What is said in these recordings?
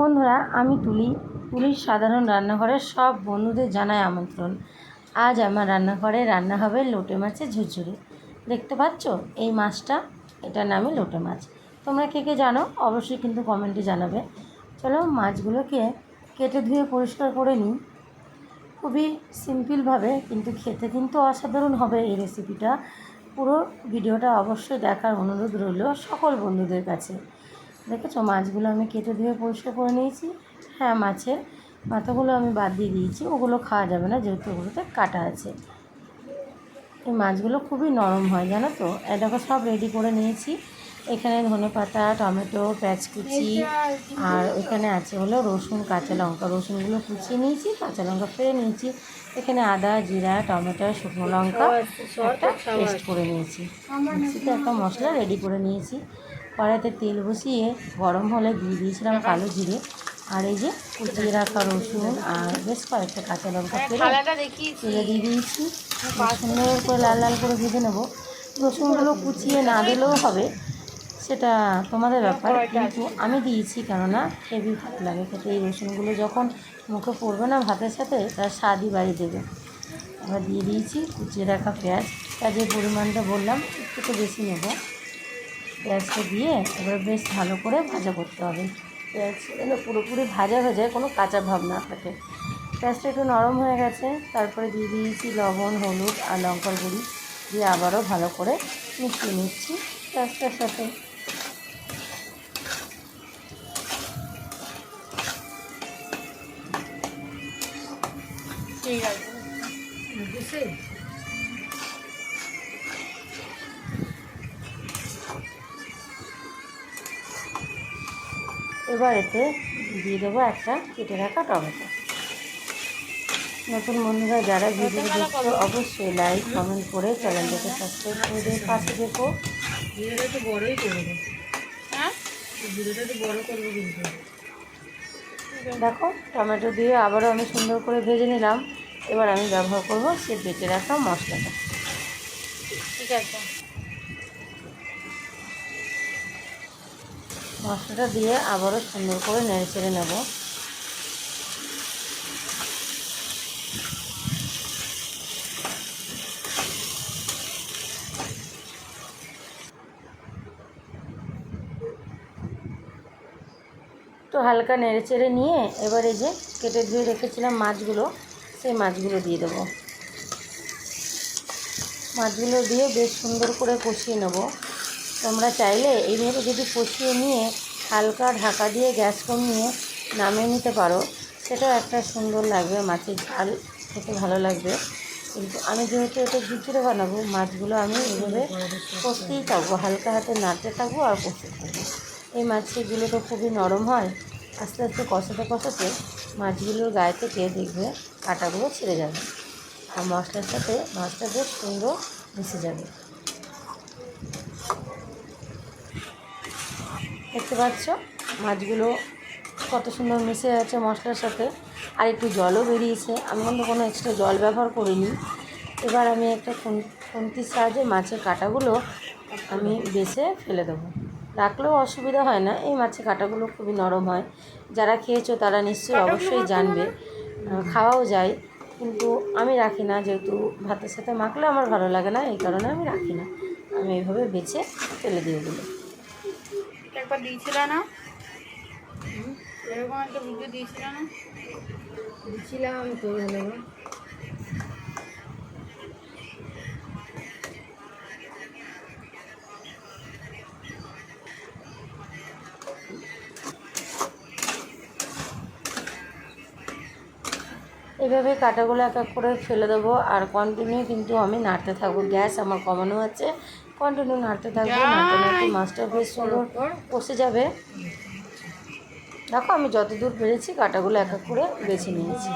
বন্ধুরা, আমি তুলি। তুলির সাধারণ রান্নাঘরের সব বন্ধুদের জানাই আমন্ত্রণ। আজ আমার রান্নাঘরে রান্না হবে লোটে মাছের ঝুরঝুরি। দেখতে পাচ্ছ? এই মাছটা, এটার নামই লোটে মাছ। তোমরা কে কে জানো? অবশ্যই কিন্তু কমেন্টে জানাবে। চলো মাছগুলোকে কেটে ধুয়ে পরিষ্কার করে নিই। খুবই সিম্পলভাবে, কিন্তু খেতে কিন্তু অসাধারণ হবে এই রেসিপিটা পুরো ভিডিওটা অবশ্যই দেখার অনুরোধ রইল সকল বন্ধুদের কাছে। দেখেছ? মাছগুলো আমি কেটে ধুয়ে পরিষ্কার করে নিয়েছি। হ্যাঁ মাছের মাথাগুলো আমি বাদ দিয়ে দিয়েছি। ওগুলো খাওয়া যাবে না, যেহেতু ওগুলোতে কাটা আছে। এই মাছগুলো খুবই নরম হয়, জানো তো? এটাকে সব রেডি করে নিয়েছি। এখানে ধনে পাতা টমেটো পেঁয়াজ কুচি আর এখানে আছে হলো রসুন কাঁচা লঙ্কা। রসুনগুলো কুচিয়ে নিয়েছি কাঁচা লঙ্কা ফেলে নিয়েছি। এখানে আদা জিরা টমেটো শুকনো লঙ্কা একটা পেস্ট করে নিয়েছি। মিক্সিতে একটা মশলা রেডি করে নিয়েছি। কড়াইতে তেল বসিয়ে গরম হলে দিয়ে দিয়েছিলাম কালো জিরে। আর এই যে কুচিয়ে রাখা রসুন আর বেশ কয়েকটা কাঁচা লঙ্কা ফেলে তেলে দিয়ে দিয়েছি। সুন্দর করে লাল লাল করে ভেজে নেব। রসুনগুলো কুচিয়ে না দিলেও হবে। সেটা তোমাদের ব্যাপার, কিন্তু আমি দিয়েছি কেননা হেভি ভাত লাগে খেতে। এই রসুনগুলো যখন মুখে পড়বে না ভাতের সাথে, তার স্বাদই বাড়ি দেবে। এবার দিয়ে দিয়েছি, কুচিয়ে রাখা পেঁয়াজ। যে পরিমাণটা বললাম, একটু তো বেশি নেব। পেঁয়াজটা দিয়ে এবার বেশ ভালো করে ভাজা করতে হবে। পেঁয়াজ এগুলো পুরোপুরি ভাজা হয়ে যায়, কোনো কাঁচা ভাব না থাকে। পেঁয়াজটা একটু নরম হয়ে গেছে, তারপরে দিয়ে দিয়েছি লবণ, হলুদ আর লঙ্কার গুঁড়ি। দিয়ে আবারও ভালো করে মিশিয়ে নিচ্ছি পেঁয়াজটার সাথে। ঠিক আছে এবার এতে দিয়ে দেবো একটা কেটে রাখা টমেটো। নতুন বন্ধুরা যারা ভিডিও দেখছ অবশ্যই লাইক কমেন্ট করে চ্যানেলটাকে সাবস্ক্রাইব করে দিয়ে পাশে দেখো ভিডিওটা একটু বড়ই করব। হ্যাঁ? ভিডিওটা একটু বড় করব কিন্তু। দেখো টমেটো দিয়ে আবারও আমি সুন্দর করে ভেজে নিলাম। এবার আমি ব্যবহার করব সে বেটে রাখা মশলাটা। ঠিক আছে। মশলাটা দিয়ে আবারও সুন্দর করে নেড়ে চেড়ে নেব। তো হালকা নেড়ে চেড়ে নিয়ে এবার এই যে কেটে ধুয়ে রেখেছিলাম মাছগুলো, সেই মাছগুলো দিয়ে দেবো। মাছগুলো দিয়ে বেশ সুন্দর করে কষিয়ে নেব। তোমরা চাইলে এইভাবে যদি কষিয়ে নিয়ে হালকা ঢাকা দিয়ে গ্যাস কমিয়ে নামিয়ে নিতে পারো, সেটাও একটা সুন্দর লাগবে, মাছের ঝাল খেতে ভালো লাগবে। কিন্তু আমি যেহেতু এটা ঝুচুরে বানাবো, মাছগুলো আমি এইভাবে কষতেই থাকব, হালকা হাতে নাড়তে থাকব আর কষতে থাকব। এই মাছগুলো তো খুবই নরম হয়। আস্তে আস্তে কষাতে কষাতে মাছগুলোর গায়ে থেকে দেখবে কাঁটাগুলো ছেড়ে যাবে। আর মশলার সাথে মাছটা বেশ সুন্দর মিশে যাবে। দেখতে পাচ্ছ? মাছগুলো কত সুন্দর মিশে যাচ্ছে মশলার সাথে। আর একটু জলও বেরিয়েছে। আমি কিন্তু কোনো এক্সট্রা জল ব্যবহার করিনি। এবার আমি একটা খুন- খুন্তির সাহায্যে মাছের কাঁটাগুলো আমি বেছে ফেলে দেবো। রাখলেও অসুবিধা হয় না। এই মাছের কাঁটাগুলো খুবই নরম হয়। যারা খেয়েছো তারা নিশ্চয়ই অবশ্যই জানবে। খাওয়াও যায়। কিন্তু আমি রাখি না যেহেতু ভাতের সাথে মাখলে আমার ভালো লাগে না এই কারণে আমি রাখি না। আমি এইভাবে বেছে ফেলে দিয়ে দিলো একবার দিয়েছিল না? এরকম একটা ভিডিও দিয়েছিল না? দিচ্ছিলাম তো এভাবে কাটাগুলো এক এক করে ফেলে দেবো আর কন্টিনিউ কিন্তু আমি নাড়তে থাকব। গ্যাস আমার কমানো আছে কন্টিনিউ নাড়তে থাকব। নাড়তে নাড়তে মাছটা বেশ সুন্দর কষে যাবে। দেখো আমি যত দূর পেরেছি কাটাগুলো এক এক করে বেছে নিয়েছি।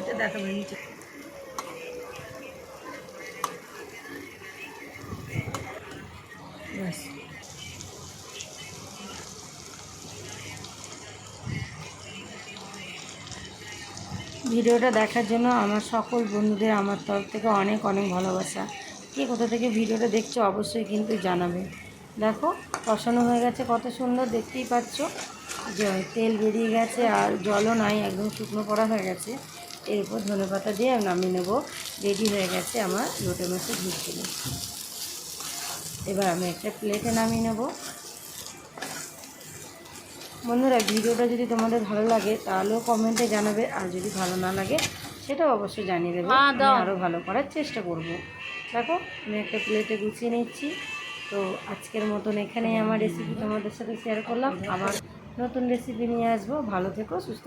এটা দেখাবেন নিচে ভিডিওটা দেখার জন্য আমার সকল বন্ধুদের আমার তরফ থেকে অনেক অনেক ভালোবাসা। কে কোথা থেকে ভিডিওটা দেখছ অবশ্যই কিন্তু জানাবে। দেখো, কষানো হয়ে গেছে, কত সুন্দর দেখতেই পাচ্ছ। যে তেল বেরিয়ে গেছে আর জলও নাই, একদম শুকনো করা হয়ে গেছে। এরপর ধনে পাতা দিয়ে নামিয়ে নেব। রেডি হয়ে গেছে আমার লোটে মাছের ঝুঁকগুলো এবার আমি একটা প্লেটে নামিয়ে নেব। বন্ধুরা ভিডিওটা যদি তোমাদের ভালো লাগে তাহলেও কমেন্টে জানাবে আর যদি ভালো না লাগে সেটাও অবশ্যই জানিয়ে দেবে। আরও ভালো করার চেষ্টা করব। দেখো আমি একটা প্লেটে গুছিয়ে নিচ্ছি। তো আজকের মতন এখানেই আমার রেসিপি তোমাদের সাথে শেয়ার করলাম। আবার নতুন রেসিপি নিয়ে আসব। ভালো থেকো সুস্থ